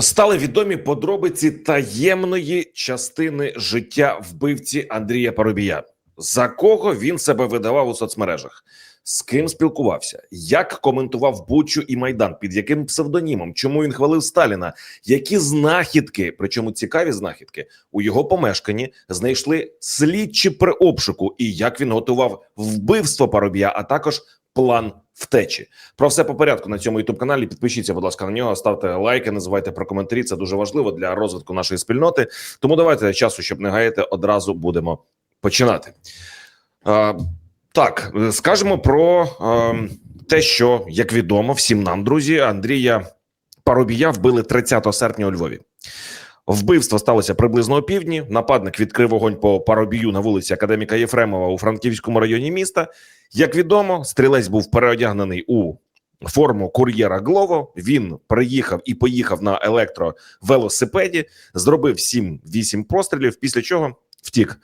Стали відомі подробиці таємної частини життя вбивці Андрія Парубія. За кого він себе видавав у соцмережах, з ким спілкувався, як коментував Бучу і Майдан, під яким псевдонімом, чому він хвалив Сталіна, які знахідки, причому цікаві знахідки, у його помешканні знайшли слідчі при обшуку, і як він готував вбивство Парубія, а також план втечі. Про все по порядку на цьому youtube каналі. Підпишіться, будь ласка, на нього, ставте лайки, не забувайте про коментарі. Це дуже важливо для розвитку нашої спільноти. Тому давайте часу, щоб не гаяти, одразу будемо починати. А, так, скажемо про а, те, що як відомо всім нам, друзі, Андрія Парубія вбили 30 серпня у Львові. Вбивство сталося приблизно півдні. Нападник відкрив вогонь по парубію на вулиці Академіка Єфремова у Франківському районі міста. Як відомо, стрілець був переодягнений у форму кур'єра Глово. Він приїхав і поїхав на електровелосипеді, зробив 7-8 пострілів, після чого втік.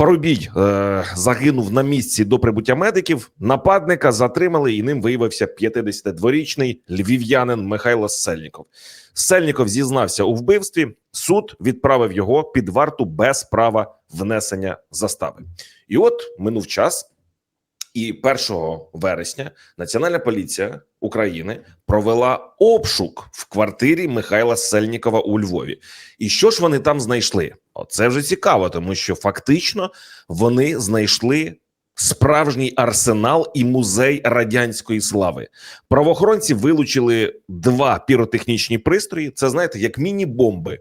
Парубій е, загинув на місці до прибуття медиків. Нападника затримали, і ним виявився 52-річний львів'янин Михайло Сельніков. Сельніков зізнався у вбивстві. Суд відправив його під варту без права внесення застави. І от минув час, і 1 вересня Національна поліція України провела обшук в квартирі Михайла Сельнікова у Львові. І що ж вони там знайшли? Оце вже цікаво, тому що фактично вони знайшли. Справжній арсенал і музей радянської слави. Правоохоронці вилучили два піротехнічні пристрої. Це знаєте, як міні-бомби.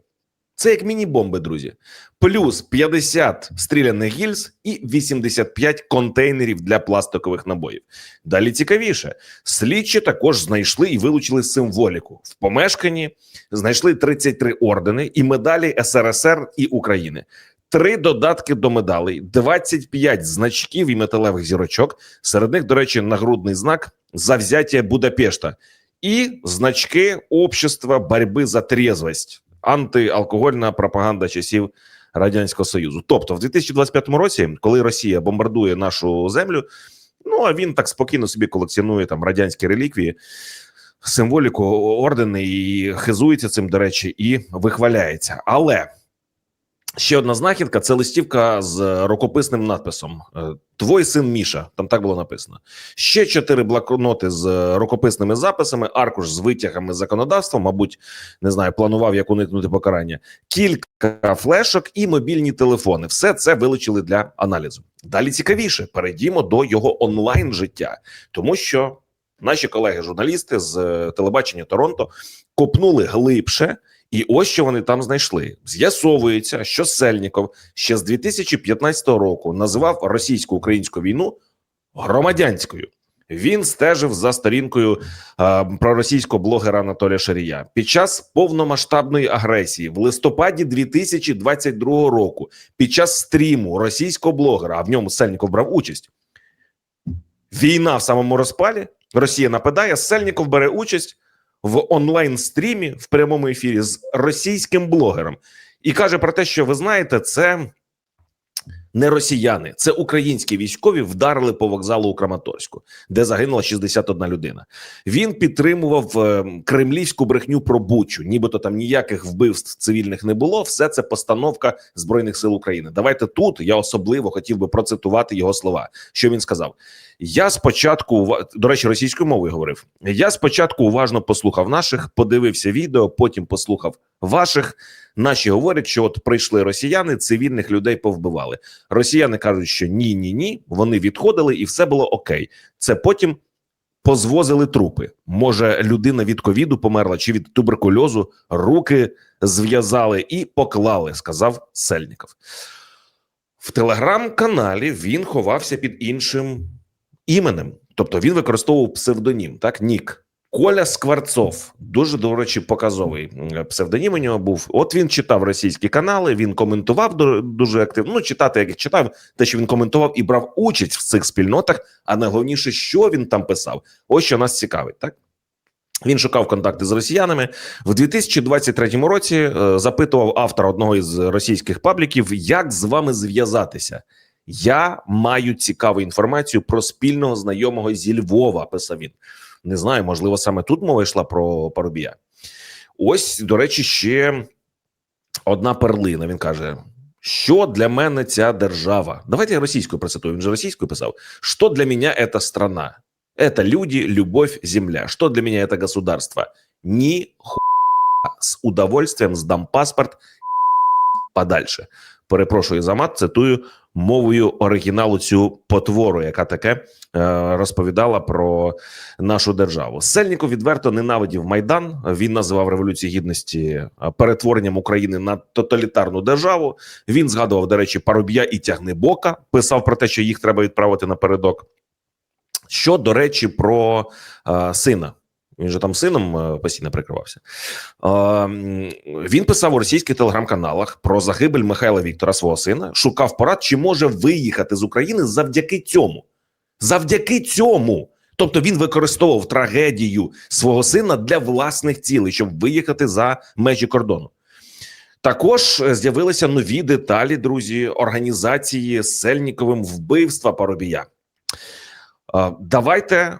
Це як міні-бомби, друзі. Плюс 50 стріляних гільз і 85 контейнерів для пластикових набоїв. Далі цікавіше, слідчі також знайшли і вилучили символіку в помешканні. Знайшли 33 ордени і медалі СРСР і України. Три додатки до медалей, 25 значків і металевих зірочок. Серед них, до речі, нагрудний знак завзяття Будапешта і значки общества боротьби за трезвость антиалкогольна пропаганда часів радянського союзу. Тобто, в 2025 році, коли Росія бомбардує нашу землю, ну а він так спокійно собі колекціонує там радянські реліквії, символіку ордени і хизується цим, до речі, і вихваляється. Але ще одна знахідка це листівка з рукописним надписом Твой син Міша. Там так було написано. Ще чотири блокноти з рукописними записами, аркуш з витягами законодавства. Мабуть, не знаю, планував як уникнути покарання. Кілька флешок і мобільні телефони. Все це вилучили для аналізу. Далі цікавіше. Перейдімо до його онлайн життя, тому що наші колеги-журналісти з телебачення Торонто копнули глибше. І ось що вони там знайшли. З'ясовується, що Сельніков ще з 2015 року називав російсько-українську війну громадянською. Він стежив за сторінкою е, проросійського блогера Анатолія Шарія під час повномасштабної агресії в листопаді 2022 року. Під час стріму російського блогера, а в ньому Сельніков брав участь. Війна в самому розпалі. Росія нападає. Сельніков бере участь в онлайн стрімі в прямому ефірі з російським блогером. І каже про те, що ви знаєте, це не росіяни, це українські військові вдарили по вокзалу у Краматорську, де загинула 61 людина. Він підтримував е, кремлівську брехню про Бучу, нібито там ніяких вбивств цивільних не було. Все це постановка збройних сил України. Давайте тут я особливо хотів би процитувати його слова. Що він сказав? Я спочатку до речі, російською мовою говорив. Я спочатку уважно послухав наших, подивився відео, потім послухав ваших. Наші говорять, що от прийшли росіяни, цивільних людей повбивали. Росіяни кажуть, що ні, ні, ні. Вони відходили, і все було окей. Це потім позвозили трупи. Може, людина від ковіду померла чи від туберкульозу, руки зв'язали і поклали, сказав Сельніков. В телеграм-каналі він ховався під іншим іменем, тобто він використовував псевдонім, так нік. Коля Скворцов дуже до речі, показовий псевдонім. У нього був. От він читав російські канали. Він коментував дуже активно. Ну читати, як читав, те, що він коментував і брав участь в цих спільнотах. А найголовніше, що він там писав, ось що нас цікавить, так. Він шукав контакти з росіянами в 2023 році. Е, запитував автора одного із російських пабліків, як з вами зв'язатися. Я маю цікаву інформацію про спільного знайомого зі Львова. Писав він. Не знаю, можливо, саме тут мова йшла про Парубія. Ось, до речі, ще одна перлина. Він каже: що для мене ця держава? Давайте я російською процитую. Він же російською писав: Що для мене ця страна? Это люди, любовь, земля. Что для меня это государство? Ни хуя. С удовольствием сдам паспорт подальше. Перепрошую за мат, цитую мовою оригіналу цю потвору, яка таке е, розповідала про нашу державу. Сельніков відверто ненавидів майдан. Він називав революцію гідності е, перетворенням України на тоталітарну державу. Він згадував, до речі, Парубія і Тягнебока. Писав про те, що їх треба відправити напередок. Що до речі, про е, сина. Він же там сином е, постійно прикривався. Він писав у російських телеграм-каналах про загибель Михайла Віктора, свого сина, шукав порад, чи може виїхати з України завдяки цьому. Завдяки цьому. Тобто він використовував трагедію свого сина для власних цілей, щоб виїхати за межі кордону. Також е, з'явилися нові деталі, друзі, організації з Сельніковим вбивства Парубія. Давайте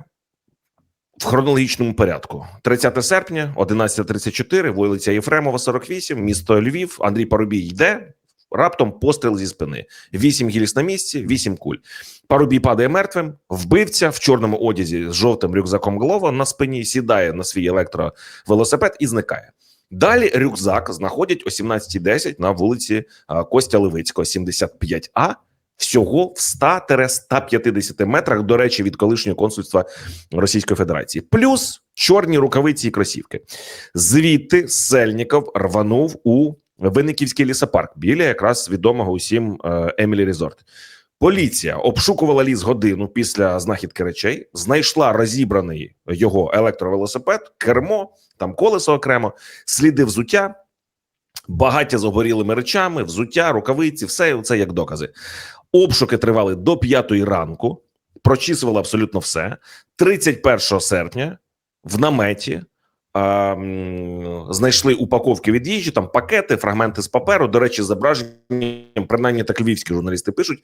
в хронологічному порядку: 30 серпня, 11.34, вулиця Єфремова, 48, місто Львів. Андрій Парубій йде. Раптом постріл зі спини. Вісім гільз на місці, вісім куль. Парубій падає мертвим. Вбивця в чорному одязі з жовтим рюкзаком Глова на спині сідає на свій електровелосипед і зникає. Далі рюкзак знаходять о 17.10 на вулиці Костя Левицького, 75А. Всього в 100-150 метрах, до речі, від колишнього консульства Російської Федерації, плюс чорні рукавиці і кросівки. Звідти Сельніков рванув у Винниківський лісопарк біля якраз відомого усім е, Емілі Резорт. Поліція обшукувала ліс годину після знахідки речей, знайшла розібраний його електровелосипед, кермо, там колесо окремо, сліди взуття, багаття з обгорілими речами, взуття, рукавиці, все це як докази. Обшуки тривали до п'ятої ранку, прочісували абсолютно все. 31 серпня в наметі а, знайшли упаковки від їжі, там пакети, фрагменти з паперу. До речі, зображенням, принаймні так львівські журналісти пишуть.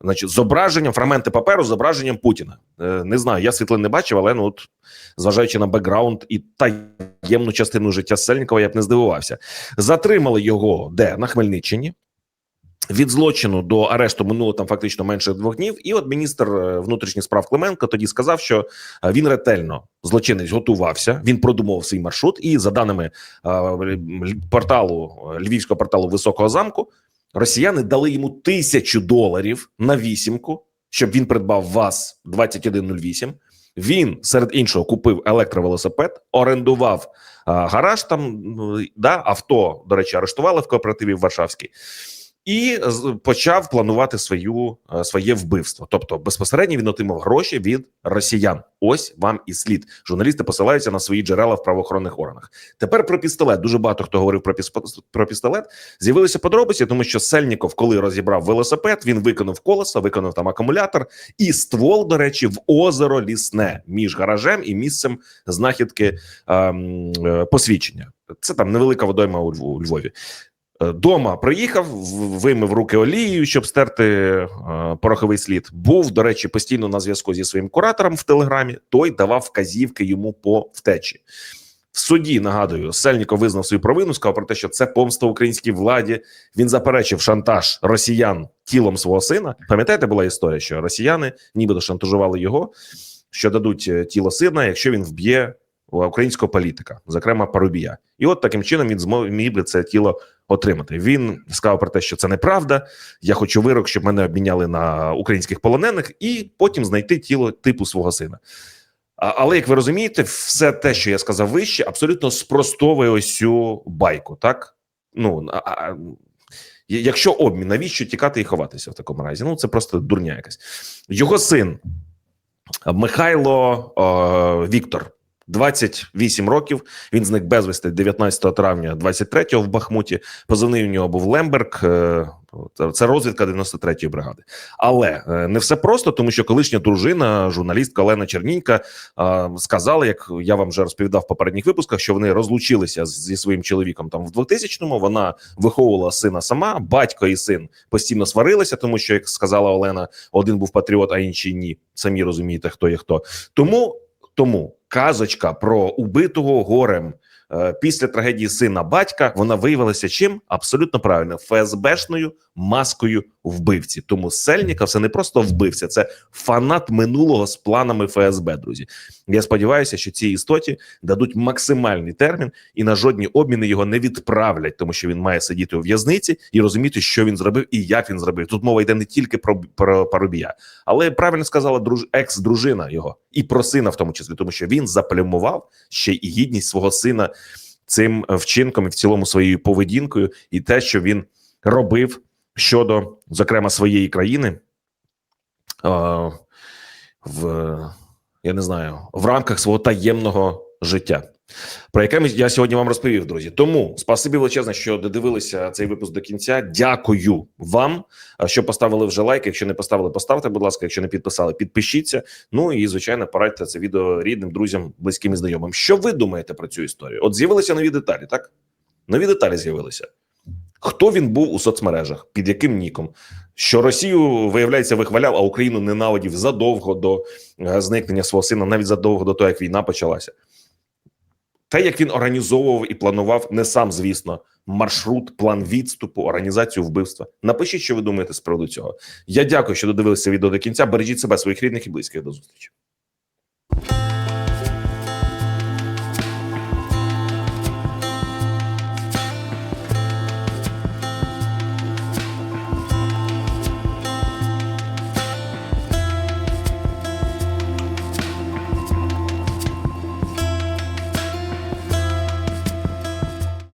Значить, зображенням, фрагменти паперу зображенням Путіна. Е, не знаю, я світлин не бачив, але ну от зважаючи на бекграунд і таємну частину життя Сельникова, я б не здивувався. Затримали його де на Хмельниччині. Від злочину до арешту минуло там фактично менше двох днів. І от міністр е, внутрішніх справ Клименко тоді сказав, що е, він ретельно злочинець готувався. Він продумав свій маршрут. І за даними е, порталу львівського порталу Високого замку, росіяни дали йому тисячу доларів на вісімку, щоб він придбав ВАЗ 2108. Він серед іншого купив електровелосипед, орендував а, гараж. Там да, авто, до речі, арештували в кооперативі в Варшавській. І почав планувати свою е, своє вбивство. Тобто, безпосередньо він отримав гроші від росіян. Ось вам і слід. Журналісти посилаються на свої джерела в правоохоронних органах. Тепер про пістолет. Дуже багато хто говорив про про пістолет. З'явилися подробиці, тому що Сельніков, коли розібрав велосипед, він виконав колесо, виконав там акумулятор і ствол, до речі, в озеро лісне між гаражем і місцем знахідки ем, е, посвідчення. Це там невелика водойма у Львові. Е, Дома приїхав, вимив руки олією, щоб стерти е, пороховий слід. Був, до речі, постійно на зв'язку зі своїм куратором в телеграмі. Той давав вказівки йому по втечі. В суді нагадую, Сельніков визнав свою провину, сказав про те, що це помста українській владі. Він заперечив шантаж росіян тілом свого сина. Пам'ятаєте, була історія, що росіяни нібито шантажували його, що дадуть е, тіло сина, якщо він вб'є українського політика, зокрема Парубія. І от таким чином він змог міг би це тіло отримати. Він сказав про те, що це неправда. Я хочу вирок, щоб мене обміняли на українських полонених, і потім знайти тіло типу свого сина. Але як ви розумієте, все те, що я сказав вище, абсолютно спростовує ось цю байку. Так ну а, якщо обмін, навіщо тікати і ховатися в такому разі? Ну це просто дурня якась. Його син Михайло е, Віктор. 28 років. Він зник безвісти 19 травня 23-го в Бахмуті. Позивний у нього був Лемберг. е, це- розвідка 93-ї бригади. Але е, не все просто, тому що колишня дружина, журналістка Олена Чернінька, е, сказала, як я вам вже розповідав в попередніх випусках, що вони розлучилися зі своїм чоловіком там в 2000-му. Вона виховувала сина сама. Батько і син постійно сварилися, тому що, як сказала Олена, один був патріот, а інший ні. Самі розумієте, хто є хто. Тому тому казочка про убитого горем. Е, після трагедії сина батька вона виявилася чим? Абсолютно правильно. ФСБшною маскою вбивці. Тому Сельніков це не просто вбивця, це фанат минулого з планами ФСБ. Друзі, я сподіваюся, що цій істоті дадуть максимальний термін і на жодні обміни його не відправлять, тому що він має сидіти у в'язниці і розуміти, що він зробив і як він зробив. Тут мова йде не тільки про, про Парубія, але правильно сказала друж екс-дружина його і про сина, в тому числі, тому що він заплямував ще і гідність свого сина цим вчинком і в цілому своєю поведінкою, і те, що він робив щодо зокрема своєї країни. е, в я не знаю в рамках свого таємного життя, про яке я сьогодні вам розповів, друзі. Тому спасибі величезне, що додивилися цей випуск до кінця. Дякую вам, що поставили вже лайк. Якщо не поставили, поставте, будь ласка. Якщо не підписали, підпишіться. Ну і звичайно, порадьте це відео рідним, друзям, близьким і знайомим. Що ви думаєте про цю історію? От з'явилися нові деталі, так? Нові деталі з'явилися. Хто він був у соцмережах, під яким ніком? Що Росію виявляється вихваляв, а Україну ненавидів задовго до е, зникнення свого сина, навіть задовго до того, як війна почалася. Те, як він організовував і планував, не сам, звісно, маршрут, план відступу, організацію вбивства. Напишіть, що ви думаєте з приводу цього. Я дякую, що додивилися відео до кінця. Бережіть себе, своїх рідних і близьких. До зустрічі.